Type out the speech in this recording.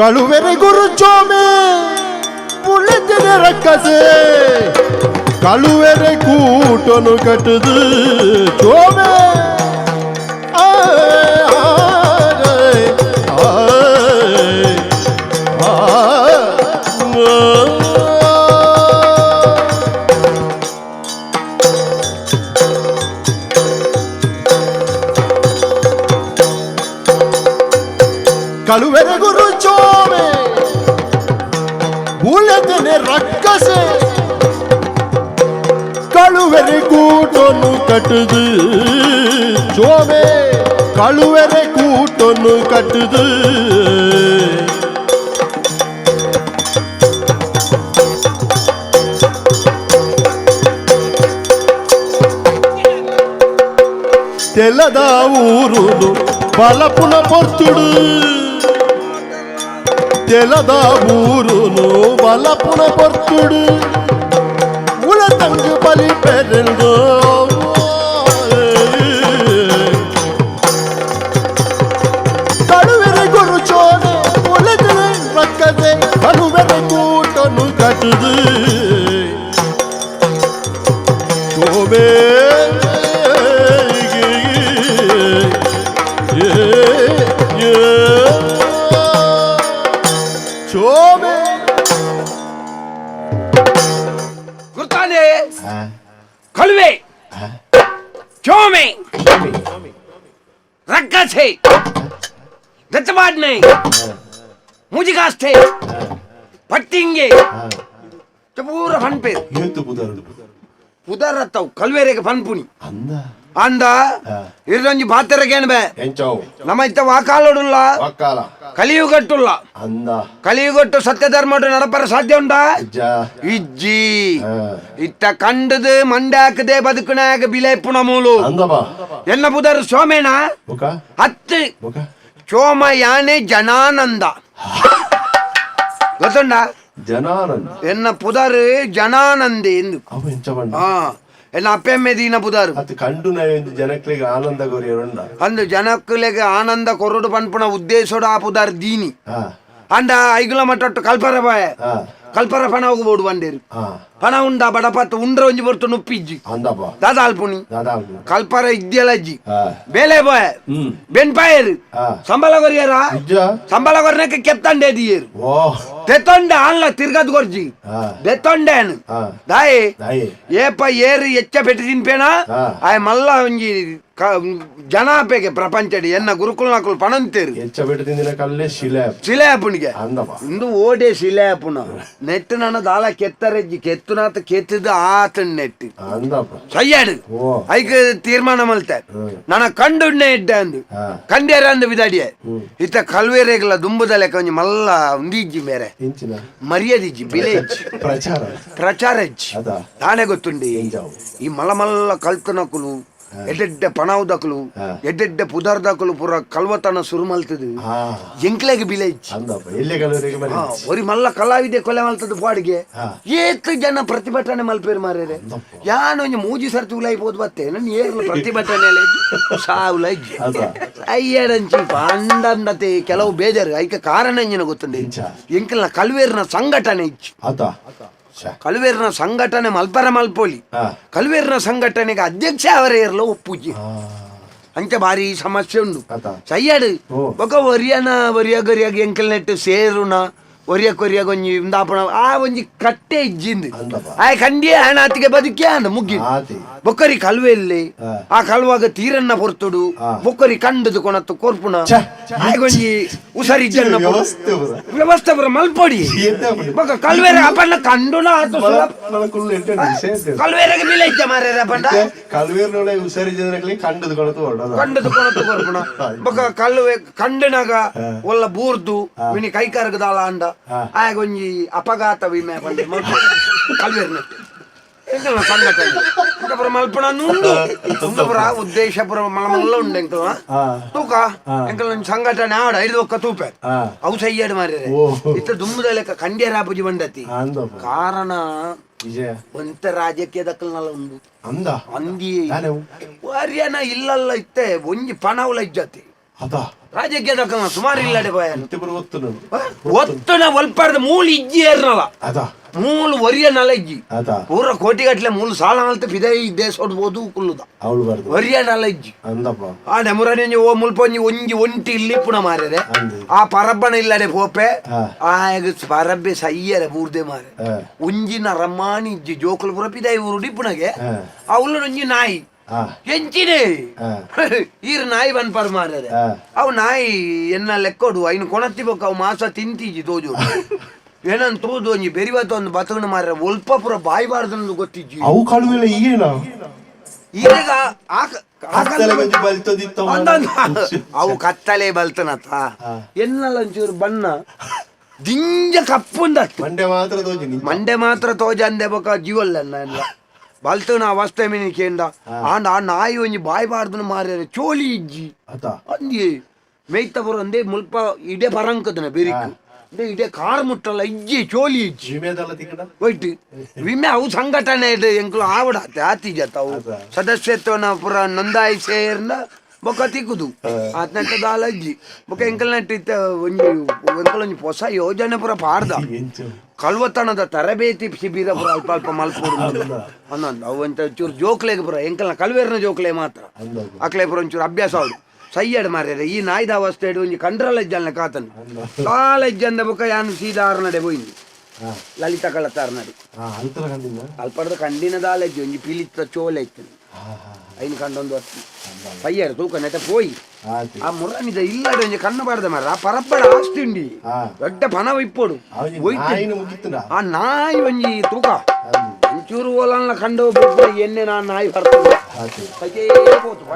ಕಳುವೆರೆ ಗುರು ಚೋಮೆ ಪುಳಿತಿದೆ ರಕ್ಕಸೆ ಕಳುವೆರೆ ಕೂಟನು ಕಟ್ಟದು ಕಳುವೆರೆ ಗುರು ಚೋಮೆ ಉಳಿದನೆ ರಕ್ಕಸೆ ಕಳುವೆರೆ ಕೂಟೊನ್ನು ಕಟ್ಟದು ಚೋಮೆ ಕಳುವೆರೆ ಕೂಟೊನ್ನು ಕಟ್ಟದು తెల్లద ఊరును బలపున పొర్తుడు తెలదా ఊరును వలపున భర్తుడు ఉలతంగు బలి పెరెందో కడువెరి గురుచోనే ఉలజనే పక్కదే కనువెరి కూటను కటుదు शो हाँ। हाँ। में हाँ। गुरताने खलवे। शो में। रग्गा छे दत्तवाद मुझे गास थे पट्टिंगे तो पूरा फन पे ये तो पुदर पुदर रहता हूँ। कलवेरे के फन पुनी अंदा ಅಂದ ಇರೊಂಜಿ ಬಾತೆರಗೇನು ಬೇ ಎಂಚವು ನಮ್ಮ ಇತ್ತ ವಾಕಾಲೋಡುಲ್ಲ ಒಕ್ಕಾಲ ಕಲಿಯುಗಟ್ಟುಲ್ಲ ಅಂದ ಕಲಿಯುಗಟ್ಟು ಸತ್ಯ ಧರ್ಮಡು ನಡಪರ ಸಾಧ್ಯ ಉಂಟಾ ಅಜ್ಜ ಇಜ್ಜಿ ಹಾ. ಇತ್ತ ಕಂಡದು ಮಂಡ್ಯಾಕದೆ ಬದುಕನಾಗ ಬಿಲೆ ಪುಣಮೂಲು ಅಂದ ಬಾ ಎನ್ನ ಬುಧರು ಸೋಮೇನ ಮುಖ ಹತ್ತು ಮುಖ ಚೋಮ ಯಾನೆ ಜನಾನಂದ ಗೊತ್ತುಂಡ ಜನಾನಂದ ಎನ್ನ ಪುದರ್ ಜನಾನಂದೆ ಎಂದು ಅವ ಎಂಚ ಬಂಡ ಹಾ ಎನ್ನ ಅಪ್ಪೆಮ್ಮೆ ದೀನ ಪುದರ್ ಅದು ಕಂಡು ನಾವೆಂದು ಜನಕ್ಲಿಗೆ ಆನಂದ ಗೊರಿಯರುಂಡ ಅಂದು ಜನಕ್ಕಲೆಗೆ ಆನಂದ ಕೊರಡು ಪನ್ಪುಣ ಉದ್ದೇಶೋಡ ಆ ಪುದರ್ ದೀನಿ ಹಾ ಅಂಡ ಐಗುಲ ಮಟ್ಟೊಟ್ಟು ಕಲ್ಪರ ಬಾಯ ಹಾ ಕಲ್ಪರ ಪಣ ಹೋಗ್ಬೋಡು ಬಂಡೇರು ಹಾ ಪಣ ಉಂಡ ಬಡಪತ್ತು ಉಂಡ್ರ ಒಂಜಿ ಬರ್ತು ನುಪ್ಪಿಜ್ಜಿ. ದಾದಾಲ್ಪುಣಿ ದಾದ ಕಲ್ಪರ ಇದ್ಯಲಜ್ಜಿ. ಬೇಲೆ ಬಾಯ. ಬೆನ್ ಬೆನ್ಪಾಯರು. ಹಾ. ಸಂಬಳ ಕೊರಿಯರ? ಸಂಬಳ ಕೊರ್ನಕ್ಕೆ ಕೆತ್ತಂಡೆ ದಿಯರು. ತೆತ್ತೊಂಡೆ ಅಲ್ಲ ತಿರ್ಗದ್ ಕೊರ್ಜಿ. ಬೆತ್ತೊಂಡೆನು. ದಾಯಿ. ಏಪ ಏರಿ ಎಚ್ಚ ಪೆಟ್ಟು ತಿನ್ಪೇನ. ಆಯ್ ಮಲ್ಲ ಒಂಜಿ ಜನಾಪೆಗೆ ಪ್ರಪಂಚಡಿ ಎನ್ನ ಗುರುಕುಲ ನಕುಲು ಪಣಂತೇರು. ಹೆಚ್ಚ ಬಿಟ್ಟು ತಿಂದಿನ ಕಲ್ಲೇ ಶಿಲೆ. ಶಿಲೆ ಅಪ್ಪನಿಗೆ ಇಂದು ಓಡೆ ಶಿಲೆಪುಣ ನೆಟ್ಟು ನನ್ನ ದಾಲ ಕೆತ್ತರೆಜ್ಜಿ ಕೆತ್ತುನಾತ ಕೆತ್ತದ ಆತ ನೆಟ್ಟು ಅಂದಪ್ಪ ಸಯ್ಯಾಡು ಓ ಐಕ್ ತೀರ್ಮಾನ ಮಲ್ತೆ ಹ್ಮ್. ನನ್ನ ಕಂಡುಣ್ಣೆ ಇಡ್ಡೆ ಅಂದು ಹಾ ಕಂಡ್ಯಾರ ಅಂದು ಬಿದಾಡಿಯೆ ಹ್ಮ್. ಇತ್ತ ಕಲ್ವೇರೆಗಲ ದುಂಬದ ಲೆಕ್ಕ ಒಂಜಿ ಮಲ್ಲ ಉಂದಿಜ್ಜಿ ಮೇರೆ ಇಂಚಿನ ಮರ್ಯಾದಿಜ್ಜಿ ವಿಲೇಜ್ ಪ್ರಚಾರ ಪ್ರಚಾರ ಇಜ್ಜಿ ಅದ ತಾನೇ ಗೊತ್ತುಂಡಿ ಎಂಜಾವು ಈ ಮಲ್ಲ ಮಲ್ಲ ಕಲ್ತನಕುಲು ಎಡ್ಡೆಡ್ಡೆ ಪಣಾವುದಕುಲು ದಾಖಲು ಎಡ್ಡೆಡ್ಡೆ ಪುದರ್ದಕುಲು ಪೂರ ಕಲ್ವತನ ಶುರು ಮಲ್ತದು. ಎಂಕ್ಲೆಗೆ ಬಿಲೇಜ್ ಮನೆ ಒರಿ ಮಲ್ಲ ಕಲಾವಿದೆ ಕೊಲೆ ಮಲ್ತದ ಪಾಡಿಗೆ. ಏತ್ ಜನ ಪ್ರತಿಭಟನೆ ಮಲ್ಪೇರ್ ಮಾರೇರೆ ಯಾನು ಒಂಜಿ ಮೂಜಿ ಸರ್ತಿ ಉಲಾಯ್ಬೋದು ಬತ್ತೆ ನನ್ ಏರ್ಲ ಪ್ರತಿಭಟನೆ ಸಾವುಲ ಇಜ್ಜಿ. ಅದ ಅಯ್ಯಡಂಚಿ ಪಂಡಂದತೆ ಕೆಲವು ಬೇಜಾರು. ಐಕ ಕಾರಣ ಎಂಜಿನ ಗೊತ್ತುಂಡೆ ಎಂಕ್ಲ ಎಂಕಲ್ನ ಕಲ್ವೇರ್ನ ಸಂಘಟನೆ ಇಚ್ಚು ಕಲ್ವೇರ್ನ ಸಂಘಟನೆ ಮಲ್ಪರ ಮಲ್ಪೋಲಿ ಹಾ ಕಲ್ವೇರ್ನ ಸಂಘಟನೆಗೆ ಅಧ್ಯಕ್ಷ ಅವರೇ ಇರಲು ಒಪ್ಪುಜಿ ಹಾ ಅಂಚೆ ಭಾರಿ ಸಮಸ್ಯೆ ಉಂಡು ಅದ ಸಯ್ಯಾಡು ಓ. ಬೊಕ ಒರಿಯನ ಒರಿಯ ಗೊರಿಯಾಗ ಎಂಕಲ್ ನೆಟ್ಟು ಸೇರುನ ಒರಿಯ ಕೊರಿಯಾಗ ಒಂಜಿ ಇಂದಾಪಣ ಆ ಒಂಜಿ ಕಟ್ಟೆ ಇಜ್ಜಿಂದು. ಆಯ್ ಆಯ್ ಹಣ ಹಣಾತಿಗೆ ಬದುಕಿ ಅಂದ ಮುಗ್ಗಿ ಬೊಕ್ಕರಿ ಕಲ್ವೆಲ್ಲಿ. ಆ ಕಲ್ವಾಗ ತೀರನ್ನ ಪೊರ್ತುಡು. ಬೊಕ್ಕರಿ ಕಂಡದು ಕೊನತ್ತು ಕೊರ್ಪುನ ಛೆ. ಆಯ್ಗೊಂಜಿ ಉಸರಿ ಜನ್ನ ವ್ಯವಸ್ಥೆ ಬರ. ಮಲ್ಪಡಿ? ಬೊಕ್ಕ ಕಲ್ವೇರೆ ಅಪಣ್ಣ ಕಂಡುನ ಕಲ್ವೇರೆಗೆ ಇಜ್ಜ ಮಾರ್ಯಾರ ಅಪಣ್ಣ ಕಲ್ವೀರ್ನೊಳಗೆ ಉಸರಿ ಜನಗಳಿಗೆ ಕಂಡದು ಕೊನತ್ತು ಕಂಡದು ಕೊನತ್ತು ಕೊರ್ಪುನ ಬೊಕ್ಕ ಕಲ್ವೆ ಕಂಡನಾಗ ಒಲ್ಲ ಬೂರ್ದು ವಿನಿ ಕೈಕಾರಗದಾಳ ಅಂಡ ಹಾ. ಆಗ ಒಂಜಿ ಅಪಘಾತ ವಿಮೆ ಬಂದು ಕಲ್ವೇರ್ನ ಎಂಕಲ್ನ ಸಂಘಟನೆ ಮಲ್ಪಣ ಉಂಡು ಉದ್ದೇಶಪುರ ಉಂಡು ಎಂಕಲ್ನ ತೂಕ ಸಂಘಟನೆ ಆಡ ಐದು ಒಕ್ಕ ತೂಪೆ ಅವು ಸಯ್ಯಾಡು ಮಾರ್ರೆ ಓ ಇತ್ತ ದುಮ್ಮದ ಲೆಕ್ಕ ಬಂಡತಿ ಅಂದಪ್ಪ ಕಾರಣ ಒಂತ ರಾಜಕೀಯ ದಕ್ಕಲ್ನಲ್ಲ ಉಂಡು ಅಂದ ಅಂದಿ ಹರಿಯಾಣ ಇಲ್ಲಲ್ಲ ಇತ್ತೆ ಒಂಜಿ ಪಣವುಲ ಇಜ್ಜತಿ ಅದ ಸುಮಾರು ಬಾಯನು ಇತ್ತೆ ಪುರ ಒತ್ತುನದು ಒತ್ತುನ ಒಲ್ಪಾಡ್ದ ಮೂಲು ಇಜ್ಜಿ ಏರ್ನಲ್ಲ ಮೂಲು ಒರಿಯ ನಲ ಇಜ್ಜಿ. ಪೂರ ಕೋಟಿ ಗಟ್ಲೆ ಮೂಲು ಸಾಲ ನಲ್ತೆ ಫಿದೆ ಇದ್ದೆ ಸೊಡ್ಬೋದು ಕುಲ್ಲುದ. ಒರಿಯ ನಲ ಇಜ್ಜಿ. ಆ ನೆಮುರನೆ ಓ ಮುಲ್ಪೊಂಜಿ ಒಂಜಿ ಒಂಟಿ ಇಲ್ಲಿ ಪುಣ ಮಾರ್ಯರೆ ಅಂದು. ಆ ಪರಬ್ಬನ ಇಲ್ಲಡೆ ಪೋಪೆ. ಆ ಪರಬ್ಬೆ ಸಯ್ಯರೆ ಪೂರ್ದೆ ಮಾರೆ ಒಂಜಿನ ರಮ್ಮಾನಿ ಇಜ್ಜಿ ಜೋಕುಲು ಪುರ ಪಿದಾಯಿ ಊರು ಅವಳು ಒಂಜಿ ನಾಯಿ. ಹಾ ಎಂಚಿನೆ ಹಾ ಈರ್ ನಾಯಿ ಬನ್ ಪರ್ ಮಾರ್ಯರೆ ಹಾ ಅವು ನಾಯಿ ಎನ್ನ ಲೆಕ್ಕೋಡು ಐನು ಕೊಣತ್ತಿ ಬೊಕ್ಕ ಅವು ಮಾಸ ತಿಂತೀಜಿ ತೋಜು. ಏನನ್ ತೋದು ಒಂಜಿ ಬೆರಿವತ್ತ ಒಂದು ಬತಗಣ ಮಾರ್ರೆ ಒಲ್ಪ ಪುರ ಬಾಯ್ಬಾರ್ದು ಗೊತ್ತಿಜ್ಜಿ ಅವು ಕಳುವೆಲ್ಲ ಈಗೇನ? ಈಗ ಅವು ಕತ್ತಲೆ ಬಲ್ತನತ್ತ. ಹಾ. ಎನ್ನಲ್ಲ ಒಂಚೂರು ಬಣ್ಣ? ದಿಂಜ ಕಪ್ಪುಂದತ್ತು ಮಂಡೆ ಮಾತ್ರ ತೋಜಿ ಮಂಡೆ ಮಾತ್ರ ತೋಜಂದೆ ಬೊಕ ಜೀವಲ್ಲ ಎಲ್ಲ. ಬಲ್ತನ ಅವಸ್ಥೆ ಮೀನಿ ಕೇಂದ. ಆಂಡ ಆ ನಾಯಿ ಒಂಜಿ ಬಾಯ್ಬಾರ್ದು ಮಾರ್ಯಾರೆ ಚೋಲಿ ಇಜ್ಜಿ. ಅದ ಮೇಯ್ತ ಬರೋಂದೆ ಮುಲ್ಪ ಇಡೆ ಬರಂಕದನ ಬೆರಿಕು. ಇಡೆ ಕಾರ್ ಮುಟ್ಟಲ್ಲ ಇಜ್ಜಿ ಚೋಲಿ ಇಜ್ಜಿ. ಹೋಯ್ತು ವಿಮೆ ಅವು ಸಂಘಟನೆ ಇದೆ ಎಂಕ್ಲು ಆತಿ ಜಾತ ಅವು? ಸದಸ್ಯತ್ವನ ಪುರ ನೋಂದಾಯಿಸೇರ್ನ ಬೊಕ ತಿಕ್ಕುದು ಆತ್ನಟ್ಟ ದಾಲಜ್ಜಿ ಬೊಕ ಎಂಕಲ್ ನಟ್ಟಿತ್ತ ಒಂಜಿ ಎಂಕಲ್ ಒಂಜಿ ಹೊಸ ಯೋಜನೆ ಪುರ ಪಾಡ್ದ ಕಲ್ವತನದ ಕಳ್ವತನದ ತರಬೇತಿ ಶಿಬಿರ ಪುರ ಅಲ್ಪ ಅಲ್ಪ ಮಲ್ಪೋಡು ಅನ್ನೊಂದು ಅವು ಚೂರು ಜೋಕ್ಲೆಗೆ ಪುರ ಎಂಕಲ್ನ ಕಲ್ವೇರ್ನ ಜೋಕ್ಲೆ ಮಾತ್ರ ಅಕ್ಲೇ ಪುರ ಒಂಚೂರು ಅಭ್ಯಾಸ ಅವಳು ಸೈಯಡ್ ಮಾರ್ಯಾರ ಈ ನಾಯ್ದ ಅವಸ್ಥೆ ಇಡು ಒಂಜಿ ಕಂಡ್ರಲಜ್ಜಲ್ನ ಕಾತನ್ ಕಾಲಜ್ಜಂದ ಕಾಲ ಇಜ್ಜಂದ ಬೊಕ ಯಾನು ಸೀದಾರ್ ನಡೆ ಹೋಯ್ದು ಲಲಿತ ಕಳತಾರ್ ನಡಿ ಅಲ್ಪಡ್ದ ಕಂಡಿನ ದಾಲ ಇಜ್ಜಿ ಒಂಜಿ ಪಿಲಿತ್ತ ಚೋಲೆ ಇತ್ತು ಐನು ಕಂಡೊಂದು ವರ್ಷ ಸೈಯಡ್ ತೂಕ ನೆಟ ಪೋಯಿ ಆತಿ ಆ ಮುರನಿದ ಇಲ್ಲಡೆ ಒಂಜಿ ಕಣ್ಣು ಬಾರ್ದ ಮಾರ ಆ ಪರಪ್ಪಡ ಆಸ್ತಿ ಉಂಡಿ ಹಾ ದೊಡ್ಡ ಪನ ಇಪ್ಪೋಡು ಅವನಿಗೆ ಹೋಯ್ತು ನಾಯಿನ ಮುಗಿತ್ತನ ಆ ನಾಯಿ ಒಂಜಿ ತೂಕ ಅಂದು ಒಂಚೂರು ಓಲನ್ನ ಕಂಡು ಬಿಟ್ಟು ಎಣ್ಣೆ ನಾನು ನಾಯಿ ಬರ್ತದೆ ಆತಿ ಸಜೇ ಹೋತು